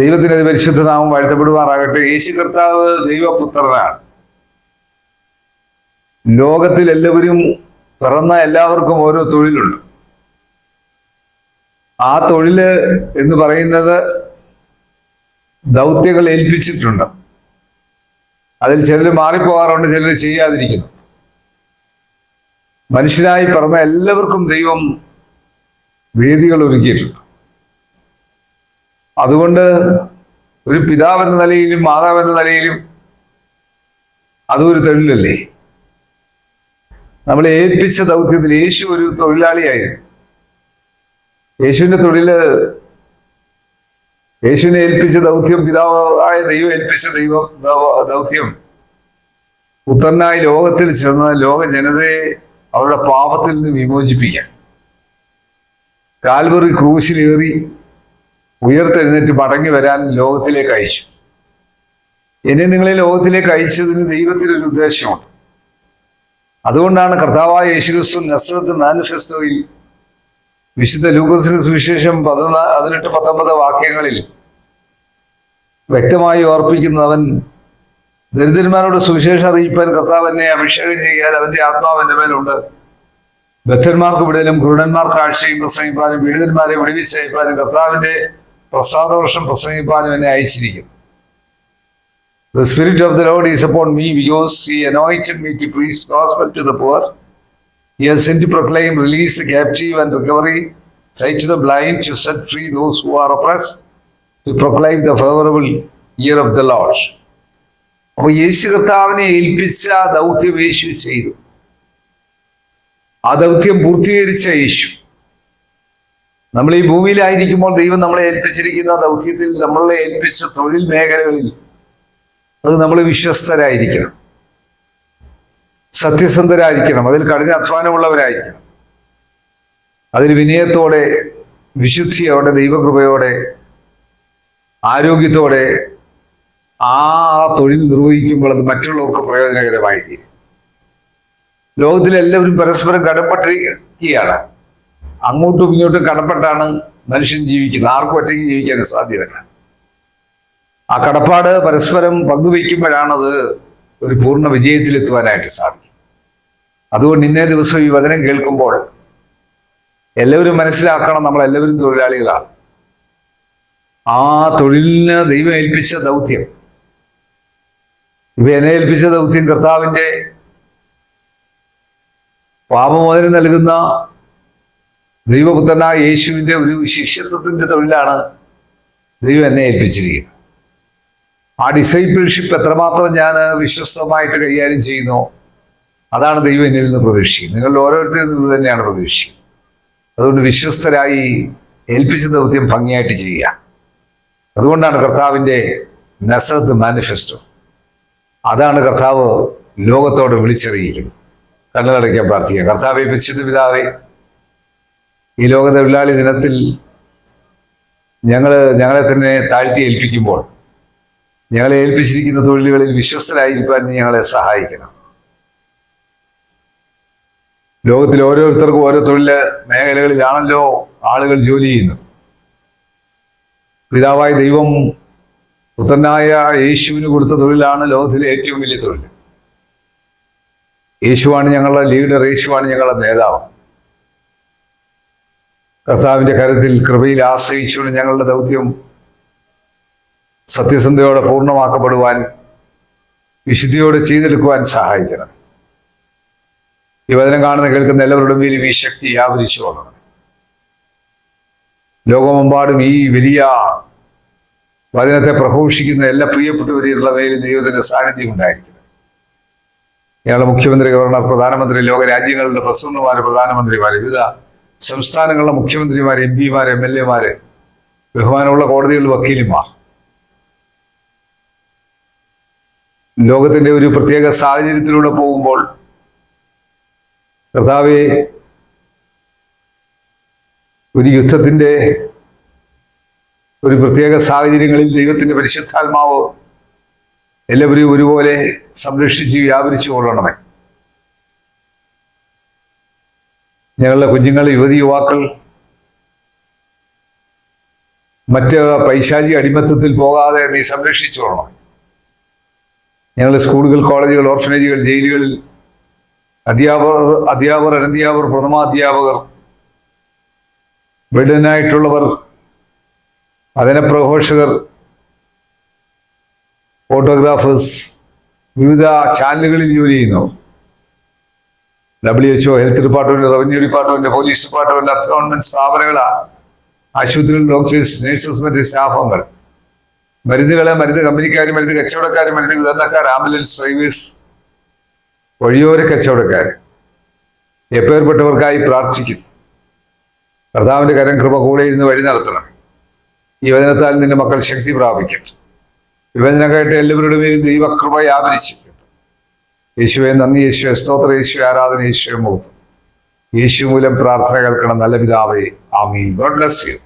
ദൈവത്തിന്റെ പരിശുദ്ധ നാമം വാഴ്ത്തപ്പെടുമാറാകട്ടെ യേശു കർത്താവ് ദൈവപുത്രനാണ്. ലോകത്തിൽ എല്ലാവരും പിറന്ന എല്ലാവർക്കും ഓരോ തൊഴിലുണ്ട്. ആ തൊഴിൽ എന്ന് പറയുന്നത് ദൗത്യങ്ങൾ ഏൽപ്പിച്ചിട്ടുണ്ട്. അതിൽ ചിലർ മാറിപ്പോകാറുണ്ട് ചിലർ ചെയ്യാതിരിക്കുന്നു. മനുഷ്യനായി പിറന്ന എല്ലാവർക്കും ദൈവം വേദികൾ ഒരുക്കിയിട്ടുണ്ട്. അതുകൊണ്ട് ഒരു പിതാവ് എന്ന നിലയിലും മാതാവ് എന്ന നിലയിലും അതും ഒരു തൊഴിലല്ലേ? നമ്മളെ ഏൽപ്പിച്ച ദൗത്യത്തിൽ യേശു ഒരു തൊഴിലാളിയായിരുന്നു യേശുവിന്റെ തൊഴിൽ യേശുവിനെ ഏൽപ്പിച്ച ദൗത്യം പിതാവായ ദൈവം ഏൽപ്പിച്ച ദൈവം ദൗത്യം. പുത്രനായി ലോകത്തിൽ ചെന്ന് ലോക ജനതയെ അവരുടെ പാപത്തിൽ നിന്ന് വിമോചിപ്പിക്കാൻ കാൽവറി ക്രൂശിലേറി ഉയർത്തെഴുന്നേറ്റ് മടങ്ങി വരാൻ ലോകത്തിലേക്ക് അയച്ചു. എന്നെ നിങ്ങളെ ലോകത്തിലേക്ക് അയച്ചതിന് ദൈവത്തിനൊരു ഉദ്ദേശമുണ്ട്. അതുകൊണ്ടാണ് കർത്താവായ യേശുക്രിസ്തു നസ്രത്ത് മാനിഫെസ്റ്റോയിൽ വിശുദ്ധ ലൂക്കസിന് സുവിശേഷം പതിനാ പതിനെട്ട് പത്തൊമ്പത് വാക്യങ്ങളിൽ വ്യക്തമായി ഓർപ്പിക്കുന്നത് അവൻ ദരിദ്രന്മാരോട് സുവിശേഷം അറിയിപ്പാൻ കർത്താവ് എന്നെ അഭിഷേകം ചെയ്യാൻ അവന്റെ ആത്മാവ് എന്റെ മേലുണ്ട് ബദ്ധന്മാർക്ക് വിടലും കുരുടന്മാർക്ക് ആഴ്ചയും പ്രസംഗിപ്പാനും പീഡിതന്മാരെ വിടുവിച്ചയപ്പാനും കർത്താവിന്റെ പ്രസാദവർഷം പ്രസംഗിപ്പാനും എന്നെ The Spirit of the Lord is upon me because He anointed me to preach gospel to the poor. He has sent to proclaim release the captive and recovery, sight to the blind, to set free those who are oppressed, to proclaim the favorable year of the Lord. അപ്പോൾ യേശു കർത്താവിനെ ഏൽപ്പിച്ച ദൗത്യം യേശു ചെയ്തു ആ ദൗത്യം പൂർത്തീകരിച്ച യേശു നമ്മൾ ഈ ഭൂമിയിലായിരിക്കുമ്പോൾ ദൈവം നമ്മളെ ഏൽപ്പിച്ചിരിക്കുന്ന ദൗത്യത്തിൽ നമ്മളെ ഏൽപ്പിച്ച തൊഴിൽ മേഖലകളിൽ അത് നമ്മൾ വിശ്വസ്തരായിരിക്കണം. സത്യസന്ധരായിരിക്കണം. അതിൽ കഠിന അധ്വാനമുള്ളവരായിരിക്കണം അതിൽ വിനയത്തോടെ വിശുദ്ധിയോടെ ദൈവകൃപയോടെ ആരോഗ്യത്തോടെ ആ തൊഴിൽ നിർവഹിക്കുമ്പോൾ അത് മറ്റുള്ളവർക്ക് പ്രയോജനകരമായി തീരും ലോകത്തിലെല്ലാവരും പരസ്പരം കടപ്പെട്ടിരിക്കുകയാണ്. അങ്ങോട്ടും ഇങ്ങോട്ടും കടപ്പെട്ടാണ് മനുഷ്യൻ ജീവിക്കുന്നത്. ആർക്കും ഒറ്റയ്ക്ക് ജീവിക്കാൻ സാധ്യമല്ല ആ കടപ്പാട് പരസ്പരം പങ്കുവയ്ക്കുമ്പോഴാണത് ഒരു പൂർണ വിജയത്തിലെത്തുവാനായിട്ട് സാധിക്കും. അതുകൊണ്ട് ഇന്നേ ദിവസം ഈ വചനം കേൾക്കുമ്പോൾ എല്ലാവരും മനസ്സിലാക്കണം നമ്മൾ എല്ലാവരും തൊഴിലാളികളാണ്. ആ തൊഴിലിന് ദൈവം ഏൽപ്പിച്ച ദൗത്യം. ഇവ എന്നെ ഏൽപ്പിച്ച ദൗത്യം കർത്താവിന്റെ പാപമോചനം നൽകുന്ന ദൈവപുത്രനായ യേശുവിന്റെ ഒരു ശിഷ്യത്വത്തിന്റെ തൊഴിലാണ് ദൈവം എന്നെ ഏൽപ്പിച്ചിരിക്കുന്നത്. ആ ഡിസൈപ്പിൾഷിപ്പ് എത്രമാത്രം ഞാൻ വിശ്വസ്തമായിട്ട് കൈകാര്യം ചെയ്യുന്നു അതാണ് ദൈവം എന്നിൽ നിന്ന് പ്രതീക്ഷിക്കുന്നത്. നിങ്ങളിൽ ഓരോരുത്തരിൽ നിന്ന് തന്നെയാണ് പ്രതീക്ഷിക്കുന്നത്. അതുകൊണ്ട് വിശ്വസ്തരായി ഏൽപ്പിച്ച ദൗത്യം ഭംഗിയായിട്ട് ചെയ്യുക. അതുകൊണ്ടാണ് കർത്താവിന്റെ നസറത്ത് മാനിഫെസ്റ്റോ. അതാണ് കർത്താവ് ലോകത്തോട് വിളിച്ചറിയിക്കുന്നത്. കണ്ണുകളടയ്ക്കാൻ പ്രാർത്ഥിക്കുക. കർത്താവെ വിശുദ്ധ പിതാവേ ഈ ലോക തൊഴിലാളി ദിനത്തിൽ ഞങ്ങൾ ഞങ്ങളെ തന്നെ താഴ്ത്തി ഏൽപ്പിക്കുമ്പോൾ ഞങ്ങളെ ഏൽപ്പിച്ചിരിക്കുന്ന തൊഴിലുകളിൽ വിശ്വസ്തരായിരിക്കാൻ ഞങ്ങളെ സഹായിക്കണം. ലോകത്തിൽ ഓരോരുത്തർക്കും ഓരോ തൊഴിൽ മേഖലകളിലാണല്ലോ ആളുകൾ ജോലി ചെയ്യുന്നത്. പിതാവായ ദൈവം പുത്രനായ യേശുവിന് കൊടുത്ത തൊഴിലാണ് ലോകത്തിലെ ഏറ്റവും വലിയ തൊഴിൽ യേശുവാണ് ഞങ്ങളുടെ ലീഡർ യേശുവാണ് ഞങ്ങളുടെ നേതാവ്. കർത്താവിന്റെ കരത്തിൽ കൃപയിൽ ആശ്രയിച്ചുകൊണ്ട് ഞങ്ങളുടെ ദൗത്യം സത്യസന്ധയോടെ പൂർണമാക്കപ്പെടുവാൻ വിശുദ്ധിയോടെ ചെയ്തെടുക്കുവാൻ സഹായിക്കണം. ഈ വചനം കാണുന്ന കേൾക്കുന്ന എല്ലാവരുടെ മേലും ഈ ശക്തി വ്യാപരിച്ചു കൊള്ളണം ലോകമെമ്പാടും ഈ വലിയ വചനത്തെ പ്രഘോഷിക്കുന്ന എല്ലാ പ്രിയപ്പെട്ടവരെയുള്ള മേലും ദൈവത്തിന്റെ സാന്നിധ്യം ഉണ്ടായിരിക്കണം. ഞങ്ങളുടെ മുഖ്യമന്ത്രി ഗവർണർ പ്രധാനമന്ത്രി ലോക രാജ്യങ്ങളുടെ പ്രസിഡന്റുമാര് പ്രധാനമന്ത്രിമാര് വിവിധ സംസ്ഥാനങ്ങളിലെ മുഖ്യമന്ത്രിമാർ എം പിമാർ എം എൽ എമാര് ബഹുമാനമുള്ള കോടതികളിൽ വക്കീലുമാ ലോകത്തിന്റെ ഒരു പ്രത്യേക സാഹചര്യത്തിലൂടെ പോകുമ്പോൾ കർത്താവെ ഒരു യുദ്ധത്തിന്റെ ഒരു പ്രത്യേക സാഹചര്യങ്ങളിൽ ദൈവത്തിന്റെ പരിശുദ്ധാത്മാവ് എല്ലാവരെയും ഒരുപോലെ സംരക്ഷിച്ച് വ്യാപരിച്ചു കൊള്ളണമേ. ഞങ്ങളുടെ കുഞ്ഞുങ്ങൾ യുവതി യുവാക്കൾ മറ്റ് പൈശാചി അടിമത്തത്തിൽ പോകാതെ നീ സംരക്ഷിച്ചോളണം ഞങ്ങളുടെ സ്കൂളുകൾ കോളേജുകൾ ഓർഫനേജുകൾ ജയിലുകളിൽ അധ്യാപകർ അധ്യാപകർ അനധ്യാപകർ പ്രഥമാധ്യാപകർ വിടനായിട്ടുള്ളവർ പ്രഘോഷകർ ഫോട്ടോഗ്രാഫേഴ്സ് വിവിധ ചാനലുകളിൽ ജോലി ചെയ്യുന്നു W H O health department revenue department police department government സ്ഥാപനങ്ങളാ. ആശുപത്രികളിൽ ഡോക്ടേഴ്സ് നഴ്സസ് മറ്റ് സ്റ്റാഫുകൾ. മരുന്നുകളെ മരുന്ന് കമ്പനിക്കാർ മരുന്ന് കച്ചവടക്കാർ മരുന്ന് വിതരണക്കാർ ആംബുലൻസ് ഡ്രൈവേഴ്സ് വഴിയോര കച്ചവടക്കാർ എപ്പേർപ്പെട്ടവർക്കായി പ്രാർത്ഥിക്കുന്നു കർത്താവിന്റെ കരം കൃപ കൂടെ ഇരുന്ന് വഴി നടത്തണം. ഈ വചനത്താൽ നിന്റെ മക്കൾ ശക്തി പ്രാപിക്കും. വിഭജനം കേട്ട് എല്ലാവരുടെയും ദൈവകൃപ വ്യാപരിച്ചു യേശുവെ നന്ദി യേശുവെ സ്തോത്ര യേശു ആരാധന യേശുവെ മുഖത്ത് യേശു മൂലം പ്രാർത്ഥന കേൾക്കണം. നല്ല പിതാവേ ആമീൻ. God bless you